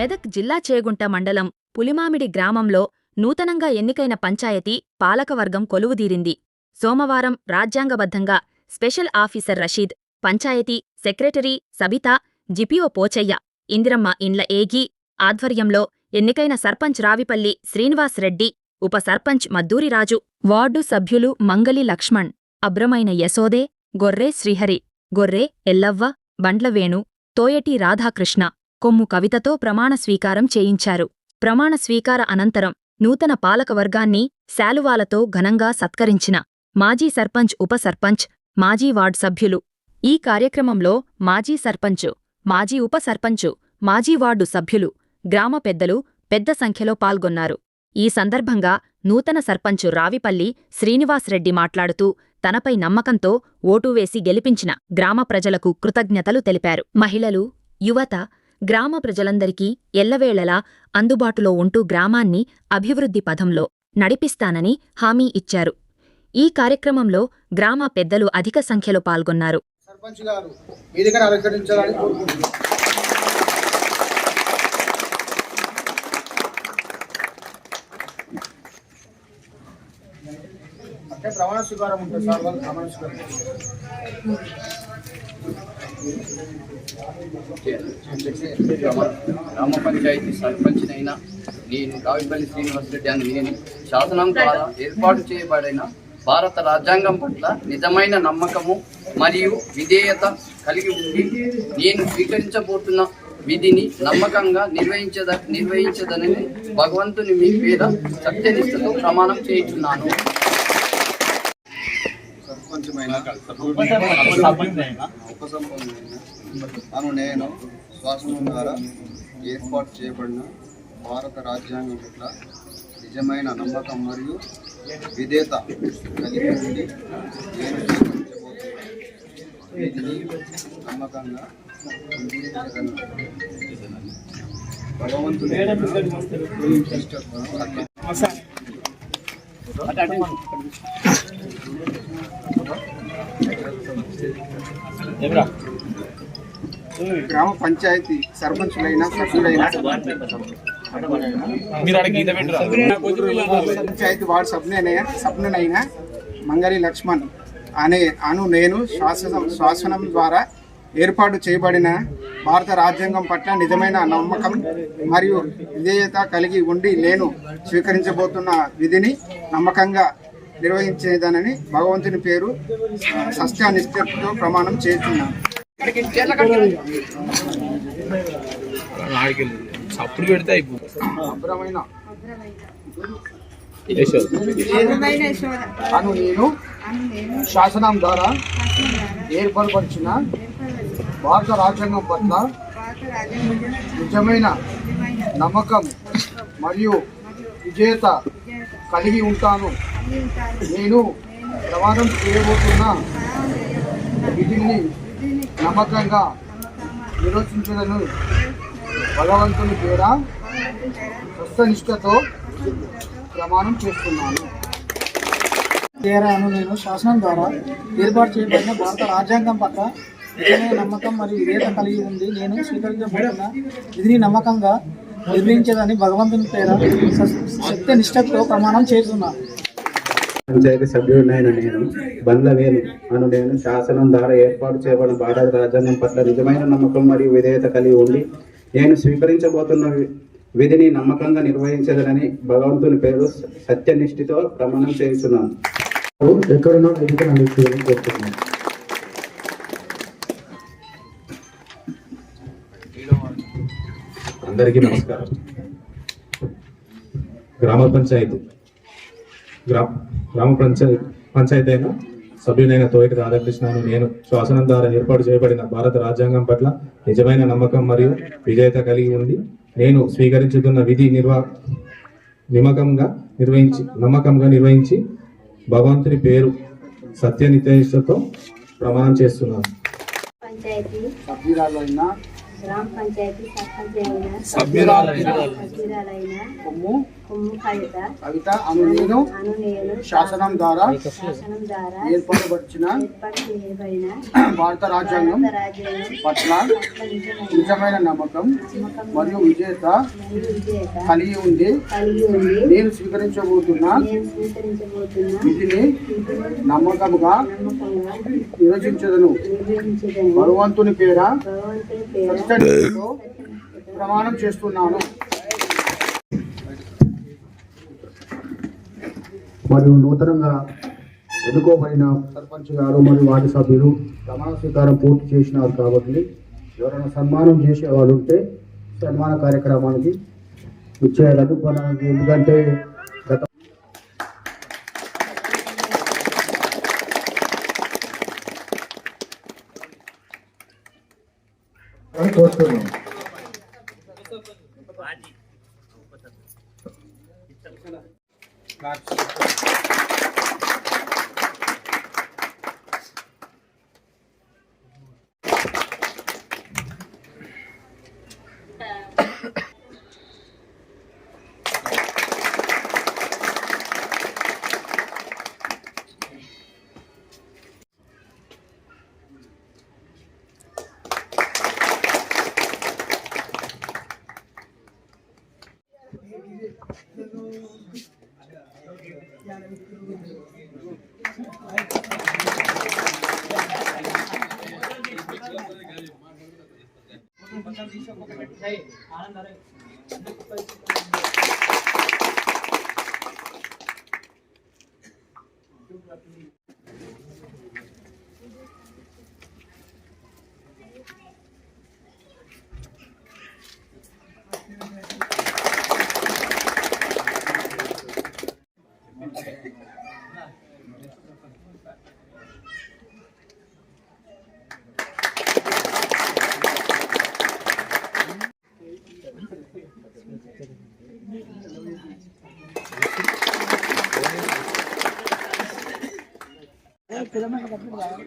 మెదక్ జిల్లా చేగుంట మండలం పులిమామిడి గ్రామంలో నూతనంగా ఎన్నికైన పంచాయతీ పాలకవర్గం కొలువుదీరింది. సోమవారం రాజ్యాంగబద్ధంగా special officer Rashid panchayati secretary Sabitha GPO Pochaiah Indiramma ఇండ్ల ఏగి ఆధ్వర్యంలో ఎన్నికైన సర్పంచ్ రావిపల్లి శ్రీనివాస్ రెడ్డి ఉప సర్పంచ్ మద్దూరిరాజు వార్డు సభ్యులు మంగలి లక్ష్మణ్ అబ్రమైన యశోదే గొర్రె శ్రీహరి గొర్రె ఎల్లవ్వ బండ్లవేణు తోయటి రాధాకృష్ణ కొమ్ము కవితతో ప్రమాణ స్వీకారం చేయించారు. ప్రమాణ స్వీకార అనంతరం నూతన పాలకవర్గాన్ని శాలువాలతో ఘనంగా సత్కరించిన మాజీ సర్పంచ్ ఉప సర్పంచ్ మాజీ వార్డ్ సభ్యులు. ఈ కార్యక్రమంలో మాజీ సర్పంచు మాజీ ఉప సర్పంచు మాజీ వార్డు సభ్యులు గ్రామ పెద్దలు పెద్ద సంఖ్యలో పాల్గొన్నారు. ఈ సందర్భంగా నూతన సర్పంచు రావిపల్లి శ్రీనివాస్రెడ్డి మాట్లాడుతూ తనపై నమ్మకంతో ఓటు వేసి గెలిపించిన గ్రామ ప్రజలకు కృతజ్ఞతలు తెలిపారు. మహిళలు యువత గ్రామ ప్రజలందరికీ ఎల్లవేళలా అందుబాటులో ఉంటూ గ్రామాన్ని అభివృద్ధి పథంలో నడిపిస్తానని హామీ ఇచ్చారు. ఈ కార్యక్రమంలో గ్రామ పెద్దలు అధిక సంఖ్యలో పాల్గొన్నారు. అంటే ప్రమాణ స్వీకారం ఉంటుంది సార్ వాళ్ళు ప్రమాణ స్వీకారం గ్రామ పంచాయతీ పంచాయతీ సర్పంచ్నైనా నేను రావిపల్లి శ్రీనివాసరెడ్డి అని నేను. శాసనం ద్వారా ఏర్పాటు చేయబడిన భారత రాజ్యాంగం పట్ల నిజమైన నమ్మకము మరియు విధేయత కలిగి ఉండి నేను స్వీకరించబోతున్న విధిని నమ్మకంగా నిర్వహించద నిర్వహించదనని భగవంతుని మీ పేర సత్యనిష్టతో ప్రమాణం చేయుచున్నాను. అను నేను శ్వాసనం ద్వారా ఏర్పాటు చేయబడిన భారత రాజ్యాంగం పట్ల నిజమైన నమ్మకం మరియు విధేయత కలిగి ఉండి నేను వీటిని నమ్మకంగా. భగవంతుని ఇష్టం గ్రామ పంచాయతీ సర్పంచులైన సభ్యులైన. పంచాయతీ వార్డు సభ్యునైన సభ్యునైన మంగళి లక్ష్మణ్ అనే అను నేను శాసనం శాసనం ద్వారా ఏర్పాటు చేయబడిన భారత రాజ్యాంగం పట్ల నిజమైన నమ్మకం మరియు విధేయత కలిగి ఉండి నేను స్వీకరించబోతున్న విధిని నమ్మకంగా నిర్వహించేదనని భగవంతుని పేరు సత్యానిష్టతో ప్రమాణం చేస్తున్నాను. అప్పుడు పెడితే అభ్రమైన. అను నేను శాసనం ద్వారా ఏర్పరపరిచిన భారత రాజ్యాంగం పట్ల నిజమైన నమ్మకం మరియు విజేత కలిగి ఉంటాను. నేను ప్రమాణం చేయబోతున్న విధిని నమ్మకంగా నిర్వచించదను. భగవంతుని పేర స్వస్థనిష్టతో ప్రమాణం చేస్తున్నాను. తేరాను నేను శాసనం ద్వారా. ఏర్పాటు చేయబడిన భారత రాజ్యాంగం పట్ల నిజమైన నమ్మకం మరియు విధేయత కలిగి ఉంది. నేను స్వీకరించబడిన విధిని నమ్మకంగా నిర్వహించదని భగవంతుని పేర సత్య నిష్టతో ప్రమాణం చేస్తున్నాను. పంచాయతీ సభ్యుడినైన నేను బండ్ల వేలు అను నేను శాసనం ద్వారా ఏర్పాటు చేయబడిన భారత రాజ్యాంగం పట్ల నిజమైన నమ్మకం మరియు విధేయత కలిగి ఉండి నేను స్వీకరించబోతున్న విధిని నమ్మకంగా నిర్వహించదనని భగవంతుని పేరు సత్యనిష్ఠితో ప్రమాణం చేస్తున్నాను. ఎక్కడున్నా కోరుతున్నాను అందరికీ నమస్కారం. గ్రామ పంచాయతీ గ్రామ గ్రామ పంచాయతీ పంచాయతీ అయిన సభ్యునైన తోయటి రాధాకృష్ణను నేను శాసనం ద్వారా ఏర్పాటు చేయబడిన భారత రాజ్యాంగం పట్ల నిజమైన నమ్మకం మరియు విజేత కలిగి ఉండి నేను స్వీకరించుతున్న విధి నిర్వా నిమకంగా నిర్వహించి నమ్మకంగా నిర్వహించి భగవంతుని పేరు సత్యనితేషతో ప్రమాణం చేస్తున్నాను. పంచాయతీ సభ్యురాలైన గ్రామ పంచాయతీ సభ్యురాలైన సభ్యురాలైన కవిత అను నేను శాసనం ద్వారా చేయబడిన భారత రాజ్యాంగం పట్ల నిజమైన నమ్మకం మరియు విజేత కలిగి ఉంది నేను స్వీకరించబోతున్న నేను స్వీకరించబోతున్న విధిని నమ్మకముగా నిర్వచించదను భగవంతుని పేర ప్రమాణం చేస్తున్నాను. మరియు నూతనంగా ఎన్నుకోబడిన సర్పంచ్ గారు మరియు వార్డు సభ్యులు ప్రమాణ స్వీకారం పూర్తి చేసినారు కాబట్టి ఎవరైనా సన్మానం చేసే వాళ్ళు ఉంటే సన్మాన కార్యక్రమానికి ఇచ్చేయాలని మనకి ఎందుకంటే గత Yani అని కోరుతున్నాను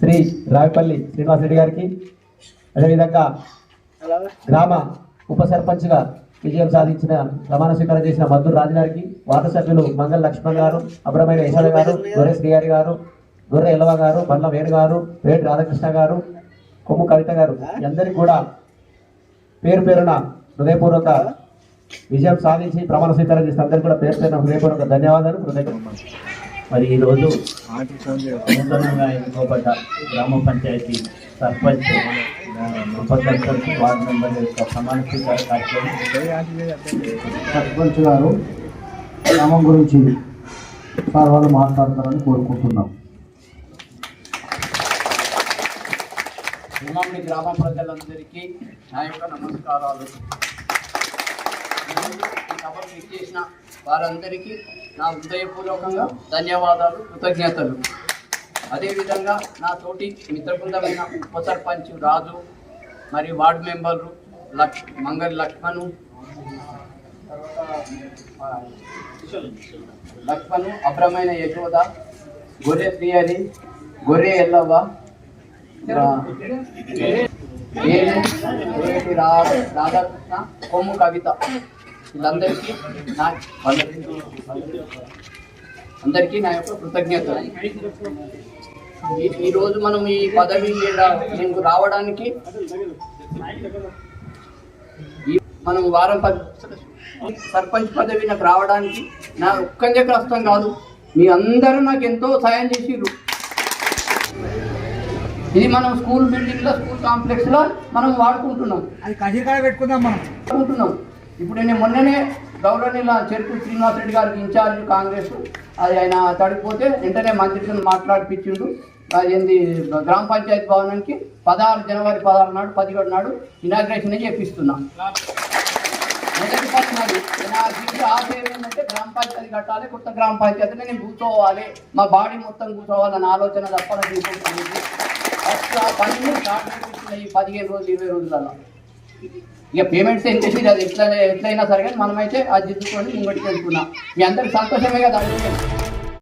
శ్రీ రావిపల్లి శ్రీనివాస్ రెడ్డి గారికి అదేవిధంగా గ్రామ ఉప సర్పంచ్గా విజయం సాధించిన ప్రమాణ స్వీకారం చేసిన మద్దూరు రాజు గారికి వార్డు సభ్యులు మంగళ లక్ష్మణ్ గారు అబ్రమైన యశోద గారు గొర్రె శ్రీగారి గారు గొర్రె ఎల్లవ గారు బండ్ల వేణు గారు వేటి రాధాకృష్ణ గారు కొమ్ము కవిత గారు అందరికీ కూడా పేరు పేరున హృదయపూర్వక విజయం సాధించి ప్రమాణ స్వీకారం చేసిన అందరికీ కూడా పేరు పేరున హృదయపూర్వక ధన్యవాదాలు హృదయ మరి ఈరోజు నూతనంగా ఎన్నుకోబడ్డ గ్రామ పంచాయతీ సర్పంచ్ ఉప సర్పంచ్ వార్డు మెంబర్ యొక్క ప్రమాణ స్వీకార కార్యక్రమం సర్పంచ్ గారు గ్రామం గురించి సార్ వాళ్ళు మాట్లాడతారని కోరుకుంటున్నాం. గ్రామ ప్రజలందరికీ నా యొక్క నమస్కారాలు. ఈరోజు ఈ సభకు వారందరికీ నా హృదయపూర్వకంగా ధన్యవాదాలు కృతజ్ఞతలు. అదేవిధంగా నా తోటి మిత్రబృందమైన ఉప సర్పంచ్ రాజు మరియు వార్డు మెంబర్లు లక్ష్ మంగళ లక్ష్మణు తర్వాత లక్ష్మణు అభ్రమైన యశోద గొర్రె శ్రీహరి గొర్రె ఎల్లవ్వ రా- నేను రాధాకృష్ణ కొమ్ము కవిత. వీళ్ళందరికీ నా అందరికీ నా యొక్క కృతజ్ఞతలు. ఈ- ఈ రోజు మనం ఈ పదవి నేను రావడానికి మనం వారం పది సర్పంచ్ పదవి నాకు రావడానికి నా ఒక్కరికే కష్టం కాదు. మీ అందరూ నాకు ఎంతో సాయం చేసిర్రు. ఇది మనం స్కూల్ బిల్డింగ్లో స్కూల్ కాంప్లెక్స్లో మనం వాడుకుంటున్నాం. అది కజీకాడ పెట్టుకుందాం మనం. అనుకుంటున్నాం ఇప్పుడు నేను మొన్ననే గౌరవనీయుల చెరుకు శ్రీనివాసరెడ్డి గారికి ఇన్ఛార్జ్ కాంగ్రెస్ అది ఆయన తడిపోతే వెంటనే మంత్రితో మాట్లాడిపించిండు. అది ఏంది గ్రామ పంచాయతీ భవనానికి పదహారు జనవరి పదహారు నాడు పదిహేడు నాడు ఇనాగ్రేషన్ చేపిస్తున్నా. మొదటి పని నాది. నా ఆశ ఏంటంటే గ్రామ పంచాయతీ కట్టాలి కొత్త గ్రామ పంచాయతీని నేను కూర్చోవాలి. మా బాడీ మొత్తం కూర్చోవాలన్న ఆలోచన తప్ప నాకు ఫస్ట్ ఆ పనిని స్టార్ట్ చేపించిన పదిహేను రోజులు ఇరవై రోజులలో. ఇక పేమెంట్స్ ఏం చేసి అది ఎట్లా ఎట్లయినా సరే కానీ మనమైతే అది దిద్దుకొని ముంగటికి వెళ్తున్నాం. మీ అందరికి సంతోషమే కదా